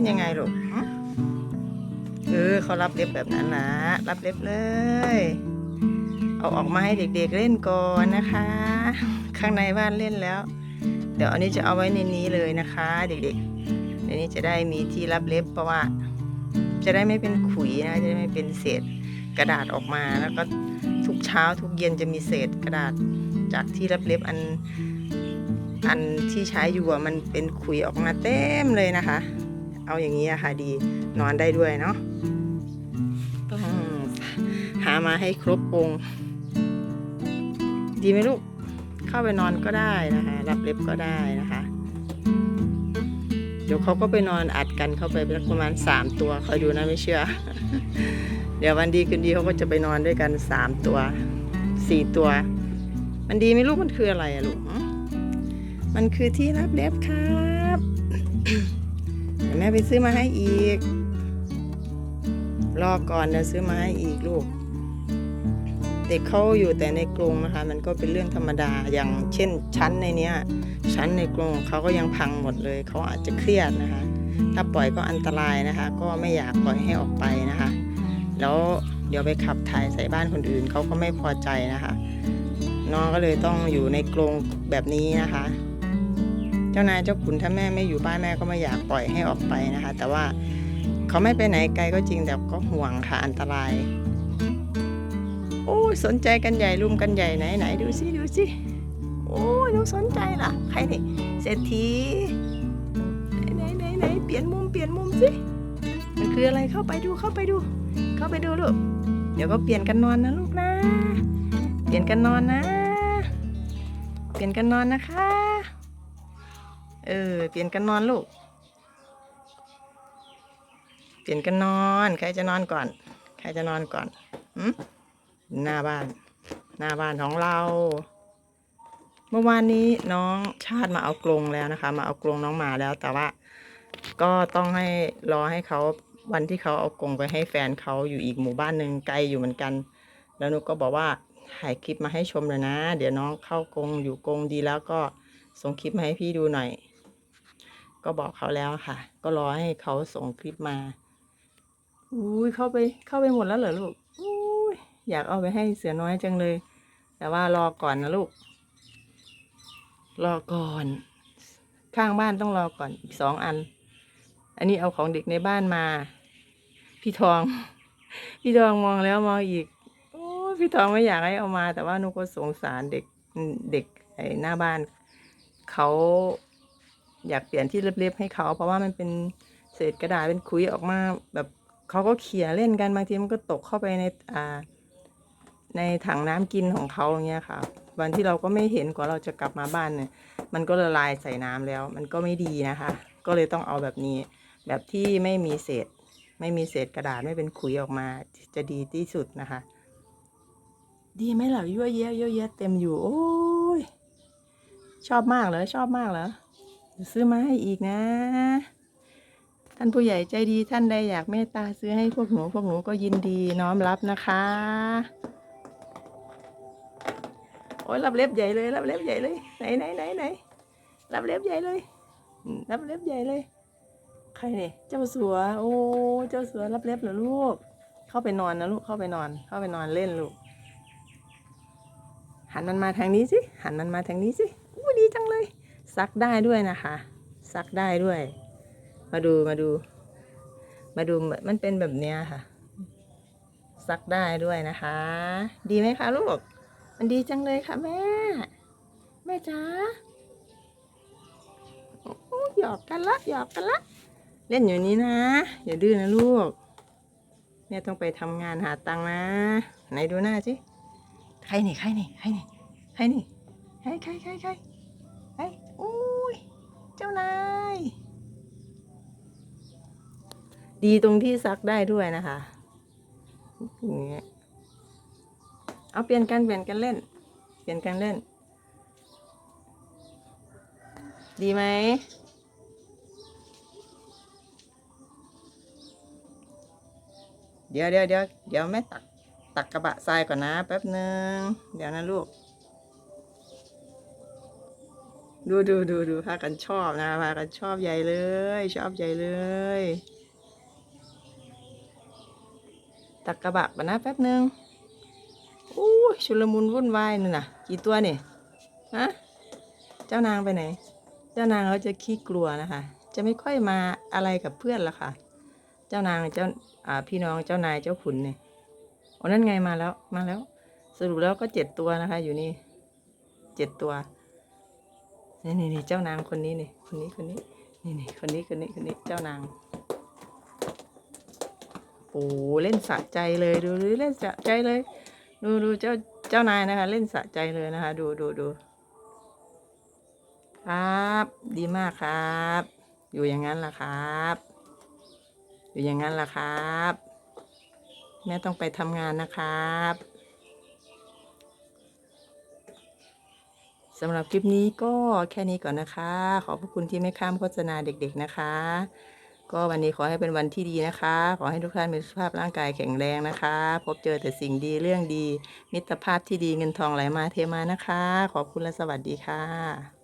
เขาเล่นยังไงลูกเออเขารับเล็บแบบนั้นนะรับเล็บเลย เอาออกมาให้เด็กๆเล่นก่อนนะคะ ข้างในบ้านเล่นแล้ว เดี๋ยวอันนี้จะเอาไว้ในนี้เลยนะคะ เด็กๆในนี้จะได้มีที่รับเล็บเพราะว่า จะได้ไม่เป็นขุยนะจะได้ไม่เป็นเศษกระดาษออกมาแล้วก็ทุกเช้าทุกเย็นจะมีเศษกระดาษจากที่รับเล็บอันอันที่ใช้อยู่มันเป็นขุยออกมาเต็มเลยนะคะ เอาอย่างนี้อะค่ะดีนอนได้ด้วยเนาะต้องหามาให้ครบองค์ ดีไหมลูก เข้าไปนอนก็ได้นะคะรับเล็บก็ได้นะคะ เดี๋ยวเขาก็ไปนอนอัดกันเข้าไปประมาณสามตัวคอยดูนะไม่เชื่อ เดี๋ยววันดีคืนดีเขาก็จะไปนอนด้วยกันสามตัวสี่ตัว มันดีไหมลูกมันคืออะไรอะลูกหึมันคือที่รับเล็บครับ เดี๋ยวแม่ไปซื้อมาให้อีก รอก่อนเดี๋ยวซื้อมาให้อีกลูก เด็กเขาอยู่แต่ในกรงนะคะ มันก็เป็นเรื่องธรรมดาอย่างเช่น ชั้นในเนี้ย ชั้นในกรงเขาก็ยังพังหมดเลย เขาอาจจะเครียดนะคะ ถ้าปล่อยก็อันตรายนะคะ ก็ไม่อยากปล่อยให้ออกไปนะคะ แล้วเดี๋ยวไปขับถ่ายใส่บ้านคนอื่นเขาก็ไม่พอใจนะคะ น้องก็เลยต้องอยู่ในกรงแบบนี้นะคะ เจ้านายเจ้าขุนถ้าแม่ไม่อยู่บ้านแม่ก็ไม่อยากปล่อยให้ออกไปนะคะ แต่ว่าเขาไม่ไปไหนไกลก็จริงแต่ก็ห่วงค่ะอันตราย โอ้สนใจกันใหญ่รุมกันใหญ่ไหนไหนดูสิดูสิโอ้ยน้องสนใจล่ะ ใครนี่เศรษฐีไหนไหนไหนไหนเปลี่ยนมุมเปลี่ยนมุมสิมันคืออะไรเข้าไปดูเข้าไปดู เข้าไปดูลูกเดี๋ยวก็เปลี่ยนกันนอนนะลูกนะ เปลี่ยนกันนอนนะ เปลี่ยนกันนอนนะคะ เออ เปลี่ยนกันนอนลูก เปลี่ยนกันนอน ใครจะนอนก่อน ใครจะนอนก่อนหืมหน้าบ้าน หน้าบ้านของเรา เมื่อวานนี้น้องชาติมาเอากรงแล้วนะคะ มาเอากรงน้องหมาแล้ว แต่ว่า ก็ต้องให้รอให้เขาวันที่เขาเอากรงไปให้แฟนเขาอยู่อีกหมู่บ้านหนึ่งไกลอยู่เหมือนกัน แล้วนุกก็บอกว่าถ่ายคลิปมาให้ชมเลยนะ เดี๋ยวน้องเข้ากรงอยู่กรงดีแล้วก็ส่งคลิปมาให้พี่ดูหน่อย ก็บอกเขาแล้วค่ะ ก็รอให้เขาส่งคลิปมา อุ้ยเข้าไปเข้าไปหมดแล้วเหรอลูกอุ้ยอยากเอาไปให้เสือน้อยจังเลย แต่ว่ารอก่อนนะลูก รอก่อน ข้างบ้านต้องรอก่อนอีกสองอัน อันนี้เอาของเด็กในบ้านมา พี่ทอง พี่ทองมองแล้วมองอีกโอ้พี่ทองไม่อยากให้เอามา แต่ว่านุก็สงสารเด็กเด็กไอ้หน้าบ้านเขา อยากเปลี่ยนที่เรียบๆให้เขา เพราะว่ามันเป็นเศษกระดาษเป็นคุยออกมา แบบเขาก็เขี่ยเล่นกันบางทีมันก็ตกเข้าไปในอ่าในถังน้ำกินของเขาอย่างเงี้ยค่ะ วันที่เราก็ไม่เห็นกว่าเราจะกลับมาบ้านเนี่ยมันก็ละลายใส่น้ำแล้ว มันก็ไม่ดีนะคะ ก็เลยต้องเอาแบบนี้ แบบที่ไม่มีเศษ ไม่มีเศษกระดาษไม่เป็นขุยออกมา จะดีที่สุดนะคะ ดีไหมล่ะยั่วเยะเยอะแยะเต็มอยู่ โอ้ยชอบมากเหรอชอบมากเหรอเดี๋ย ซื้อมาให้อีกนะ ท่านผู้ใหญ่ใจดีท่านใดอยากเมตตาซื้อให้พวกหนู พวกหนูก็ยินดีน้อมรับนะคะ โอ้ยรับเล็บใหญ่เลย รับเล็บใหญ่เลย ไหนไหนไหนไหนรับเล็บใหญ่เลย รับเล็บใหญ่เลย ใครเนี่ยเจ้าสัว โอ้เจ้าสัวรับเล็บเหรอลูก เข้าไปนอนนะลูกเข้าไปนอน เข้าไปนอนเล่นลูกหันมันมาทางนี้สิหันมันมาทางนี้สิอู้ดีจังเลย ซักได้ด้วยนะคะ ซักได้ด้วย มาดูมาดู มาดูมันเป็นแบบเนี้ยค่ะ ซักได้ด้วยนะคะ ดีไหมคะลูก มันดีจังเลยค่ะแม่ แม่จ๋าหยอกกันละหยอกกันละ เล่นอยู่นี้นะ อย่าดื้อนะลูกแม่ต้องไปทำงานหาตังค์นะ ไหนดูหน้าสิใครนี่ใครนี่ใครนี่ใครนี่ใครใครใครใคร ใครอุ้ยเจ้านายดีตรงที่ซักได้ด้วยนะคะอย่างเงี้ยเอาเปลี่ยนกันเปลี่ยนกันเล่น เปลี่ยนกันเล่น ดีไหมเดี๋ยวเดี๋ยวเดี๋ยวเดี๋ยวแม่ตักตักกระบะทรายก่อนนะแป๊บหนึ่งเดี๋ยวนะลูก ดูดูดูดูพากันชอบนะพากันชอบใหญ่เลย ชอบใหญ่เลย ตักกระบะก่อนะแป๊บหนึ่งอู้ชุลมุนวุ่นวายนี่นน่ะ กี่ตัวเนี่ยฮะเจ้านางไปไหน เจ้านางเขาจะขี้กลัวนะคะ จะไม่ค่อยมาอะไรกับเพื่อนละค่ะ เจ้านางเจ้าอ่าพี่น้องเจ้านายเจ้าขุนเนี่ยโอ้นั่นไงมาแล้วมาแล้ว สรุปแล้วก็เจ็ดตัวนะคะ อยู่นี่เจ็ดตัว นี่นี่นี่เจ้านางคนนี้นี่คนนี้คนนี้นี่นี่คนนี้คนนี้คนนี้เจ้านางโอ้เล่นสะใจเลยดูดูเล่นสะใจเลย ดูดูเจ้าเจ้านายนะคะ เล่นสะใจเลยนะคะ ดูดูดูครับ ดีมากครับ อยู่อย่างนั้นล่ะครับ อยู่อย่างนั้นล่ะครับ แม่ต้องไปทำงานนะครับ สำหรับคลิปนี้ก็แค่นี้ก่อนนะคะ ขอบพระคุณที่ไม่ข้ามโฆษณาเด็กๆนะคะ ก็วันนี้ขอให้เป็นวันที่ดีนะคะ ขอให้ทุกท่านมีสุขภาพร่างกายแข็งแรงนะคะ พบเจอแต่สิ่งดีเรื่องดี มิตรภาพที่ดีเงินทองไหลมาเทมานะคะ ขอบคุณและสวัสดีค่ะ